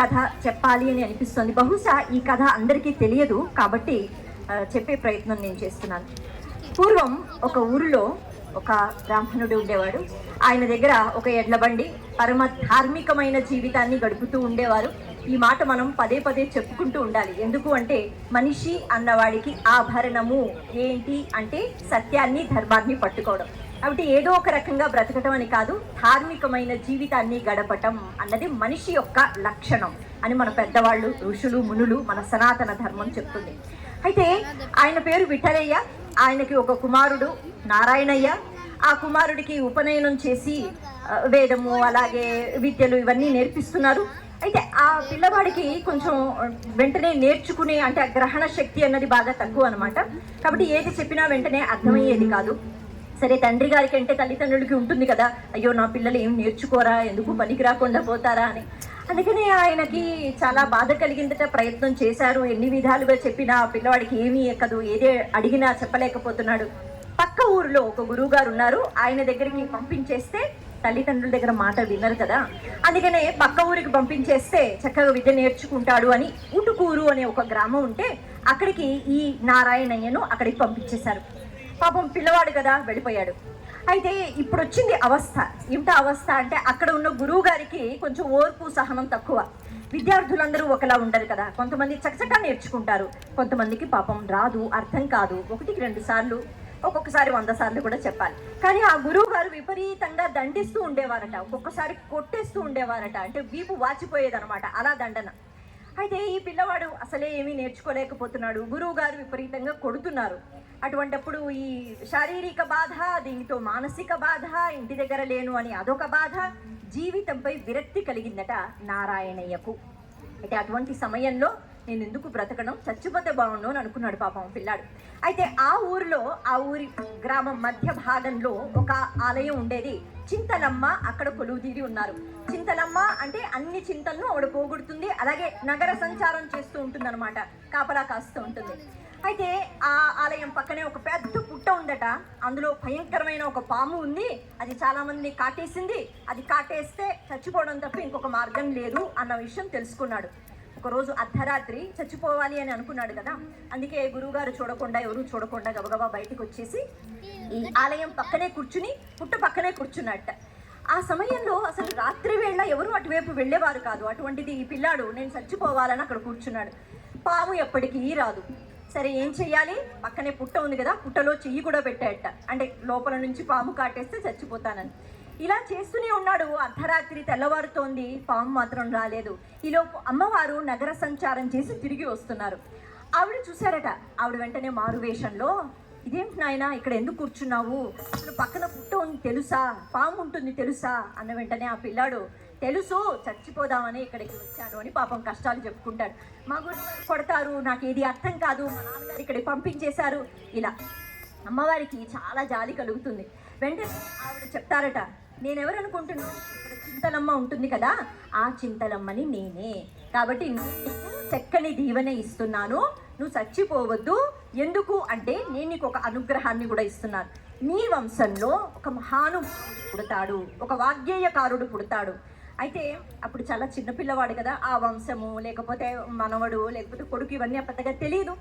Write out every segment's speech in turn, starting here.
కథ చెప్పాలి అని అనిపిస్తుంది. బహుశా ఈ కథ అందరికీ తెలియదు కాబట్టి చెప్పే ప్రయత్నం నేను చేస్తున్నాను. పూర్వం ఒక ఊరిలో ఒక బ్రాహ్మణుడు ఉండేవాడు. ఆయన దగ్గర ఒక ఎడ్ల బండి పరమ ధార్మికమైన జీవితాన్ని గడుపుతూ ఉండేవారు. ఈ మాట మనం పదే పదే చెప్పుకుంటూ ఉండాలి. ఎందుకు అంటే మనిషి అన్నవాడికి ఆభరణము ఏంటి అంటే సత్యాన్ని ధర్మాన్ని పట్టుకోవడం. కాబట్టి ఏదో ఒక రకంగా బ్రతకటం అని కాదు ధార్మికమైన జీవితాన్ని గడపటం అన్నది మనిషి యొక్క లక్షణం అని మన పెద్దవాళ్ళు ఋషులు మునులు మన సనాతన ధర్మం చెప్తుంది. అయితే ఆయన పేరు విఠలయ్య ఆయనకి ఒక కుమారుడు నారాయణయ్య. ఆ కుమారుడికి ఉపనయనం చేసి వేదము అలాగే విద్యలు ఇవన్నీ నేర్పిస్తున్నారు. అయితే ఆ పిల్లవాడికి కొంచెం వెంటనే నేర్చుకునే అంటే గ్రహణ శక్తి అన్నది బాగా తక్కువ అనమాట కాబట్టి ఏది చెప్పినా వెంటనే అర్థమయ్యేది కాదు. సరే తండ్రి గారికి అంటే తల్లిదండ్రులకి ఉంటుంది కదా అయ్యో నా పిల్లలు ఏం నేర్చుకోరా ఎందుకు పనికి రాకుండా పోతారా అని. అందుకనే ఆయనకి చాలా బాధ కలిగిందట ప్రయత్నం చేశారు. ఎన్ని విధాలుగా చెప్పినా ఆ పిల్లవాడికి ఏమీ ఎక్కదు ఏదే అడిగినా చెప్పలేకపోతున్నాడు. పక్క ఊరిలో ఒక గురువు గారు ఉన్నారు. ఆయన దగ్గరికి పంపించేస్తే తల్లిదండ్రుల దగ్గర మాట వినరు కదా? అందుకనే పక్క ఊరికి పంపించేస్తే చక్కగా విద్య నేర్చుకుంటాడు అని ఉటుకూరు అనే ఒక గ్రామం ఉంటే అక్కడికి ఈ నారాయణయ్యను అక్కడికి పంపించేశారు. పాపం పిల్లవాడు కదా వెళ్ళిపోయాడు. అయితే ఇప్పుడు వచ్చింది అవస్థ. ఏమిటా అవస్థ అంటే అక్కడ ఉన్న గురువు గారికి కొంచెం ఓర్పు సహనం తక్కువ. విద్యార్థులందరూ ఒకలా ఉండరు కదా. కొంతమంది చకచకా నేర్చుకుంటారు. కొంతమందికి పాపం రాదు అర్థం కాదు. ఒకటికి రెండు సార్లు ఒక్కొక్కసారి వంద సార్లు కూడా చెప్పాలి. కానీ ఆ గురువు గారు విపరీతంగా దండిస్తూ ఉండేవారట. ఒక్కొక్కసారి కొట్టేస్తూ ఉండేవారట. అంటే వీపు వాచిపోయేదనమాట అలా దండన. అయితే ఈ పిల్లవాడు అసలే ఏమీ నేర్చుకోలేకపోతున్నాడు. గురువు గారు విపరీతంగా కొడుతున్నారు. అటువంటప్పుడు ఈ శారీరక బాధ దీనితో మానసిక బాధ ఇంటి దగ్గర లేను అని అదొక బాధ జీవితంపై విరక్తి కలిగిందట నారాయణయ్యకు. అయితే అటువంటి సమయంలో నేను ఎందుకు బ్రతకడం? చచ్చిపోతే బాగుండు అని అనుకున్నాడు పాపం పిల్లాడు. అయితే ఆ ఊరిలో ఆ ఊరి గ్రామం మధ్య భాగంలో ఒక ఆలయం ఉండేది. చింతలమ్మ అక్కడ కొలువుదీరి ఉన్నారు. చింతలమ్మ అంటే అన్ని చింతలను ఆవిడ పోగొడుతుంది. అలాగే నగర సంచారం చేస్తూ ఉంటుంది అనమాట కాపలా కాస్తూ ఉంటుంది. అయితే ఆ ఆలయం పక్కనే ఒక పెద్ద పుట్ట ఉందట. అందులో భయంకరమైన ఒక పాము ఉంది. అది చాలామందిని కాటేసింది. అది కాటేస్తే చచ్చిపోవడం తప్ప ఇంకొక మార్గం లేదు అన్న విషయం తెలుసుకున్నాడు. ఒకరోజు అర్ధరాత్రి చచ్చిపోవాలి అని అనుకున్నాడు కదా అందుకే గురువుగారు చూడకుండా ఎవరు చూడకుండా గబగబా బయటకు వచ్చేసి ఈ ఆలయం పక్కనే కూర్చుని పుట్ట పక్కనే కూర్చున్నట్ట. ఆ సమయంలో అసలు రాత్రి వేళ ఎవరు అటువైపు వెళ్ళేవారు కాదు. అటువంటిది ఈ పిల్లాడు నేను చచ్చిపోవాలని అక్కడ కూర్చున్నాడు. పాము ఎప్పటికీ రాదు. సరే ఏం చెయ్యాలి? పక్కనే పుట్ట ఉంది కదా పుట్టలో చెయ్యి కూడా పెట్టాడట అంటే లోపల నుంచి పాము కాటేస్తే చచ్చిపోతానని. ఇలా చేస్తూనే ఉన్నాడు. అర్ధరాత్రి తెల్లవారుతోంది. పాము మాత్రం రాలేదు. ఈలోపు అమ్మవారు నగర సంచారం చేసి తిరిగి వస్తున్నారు. ఆవిడ చూశారట. ఆవిడ వెంటనే మారు వేషంలో ఇదేంటి నాయనా ఇక్కడ ఎందుకు కూర్చున్నావు? అసలు పక్కన పుట్ట ఉంది తెలుసా? పాము ఉంటుంది తెలుసా? అన్న వెంటనే ఆ పిల్లాడు తెలుసు చచ్చిపోదామని ఇక్కడికి వచ్చాను అని పాపం కష్టాలు చెప్పుకుంటాడు. మా గురించి కొడతారు? నాకు ఏది అర్థం కాదు. మా నాన్నగారు ఇక్కడికి పంపించేశారు. ఇలా అమ్మవారికి చాలా జాలి కలుగుతుంది. వెంటనే ఆవిడ చెప్తారట నేనెవరు అనుకుంటున్నాను చింతలమ్మ ఉంటుంది కదా ఆ చింతలమ్మని నేనే. కాబట్టి చక్కని దీవెన ఇస్తున్నాను. నువ్వు చచ్చిపోవద్దు. ఎందుకు అంటే నేను నీకు ఒక అనుగ్రహాన్ని కూడా ఇస్తున్నాను. నీ వంశంలో ఒక మహాను పుడతాడు ఒక వాగ్గేయకారుడు పుడతాడు. అయితే అప్పుడు చాలా చిన్నపిల్లవాడు కదా ఆ వంశము లేకపోతే మనవడు లేకపోతే కొడుకు ఇవన్నీ పెద్దగా తెలియదు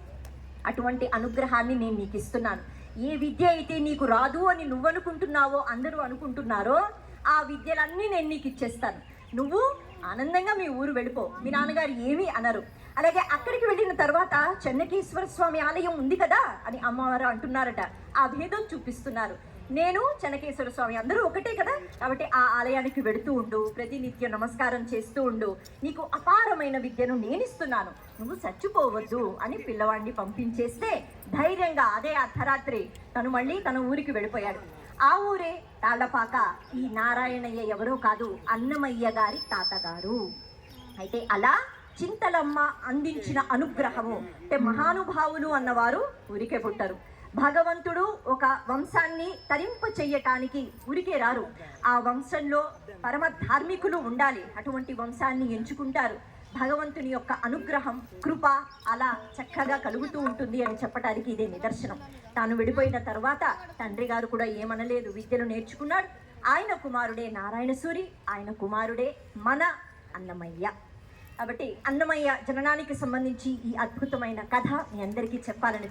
అటువంటి అనుగ్రహాన్ని నేను నీకు ఇస్తున్నాను. ఏ విద్య అయితే నీకు రాదు అని నువ్వు అనుకుంటున్నావో అందరూ అనుకుంటున్నారో ఆ విద్యలన్నీ నేను నీకు ఇచ్చేస్తాను. నువ్వు ఆనందంగా మీ ఊరు వెళ్ళిపో. మీ నాన్నగారు ఏమీ అనరు. అలాగే అక్కడికి వెళ్ళిన తర్వాత చెన్నకేశ్వర స్వామి ఆలయం ఉంది కదా అని అమ్మవారు అంటున్నారట. ఆ భేదం చూపిస్తున్నారు. నేను చెనకేశ్వర స్వామి అందరూ ఒకటే కదా? కాబట్టి ఆ ఆలయానికి వెడుతూ ఉండు ప్రతినిత్యం నమస్కారం చేస్తూ ఉండు. నీకు అపారమైన విద్యను నేను ఇస్తున్నాను నువ్వు చచ్చిపోవద్దు అని పిల్లవాడిని పంపించేస్తే ధైర్యంగా అదే అర్ధరాత్రి తను మళ్ళీ తన ఊరికి వెళ్ళిపోయాడు. ఆ ఊరే తాళ్ళపాక. ఈ నారాయణయ్య ఎవరో కాదు అన్నమయ్య గారి తాతగారు. అయితే అలా చింతలమ్మ అందించిన అనుగ్రహము అంటే మహానుభావులు అన్నవారు ఊరికే పుట్టరు. భగవంతుడు ఒక వంశాన్ని తరింప చెయ్యటానికి ఉరికే రారు. ఆ వంశంలో పరమ ధార్మికులు ఉండాలి. అటువంటి వంశాన్ని ఎంచుకుంటారు. భగవంతుని యొక్క అనుగ్రహం కృప అలా చక్కగా కలుగుతూ ఉంటుంది అని చెప్పడానికి ఇదే నిదర్శనం. తాను విడిపోయిన తర్వాత తండ్రి గారు కూడా ఏమనలేదు. విద్యను నేర్చుకున్నాడు. ఆయన కుమారుడే నారాయణ సూరి ఆయన కుమారుడే మన అన్నమయ్య. కాబట్టి అన్నమయ్య జననానికి సంబంధించి ఈ అద్భుతమైన కథ మీ అందరికీ చెప్పాలని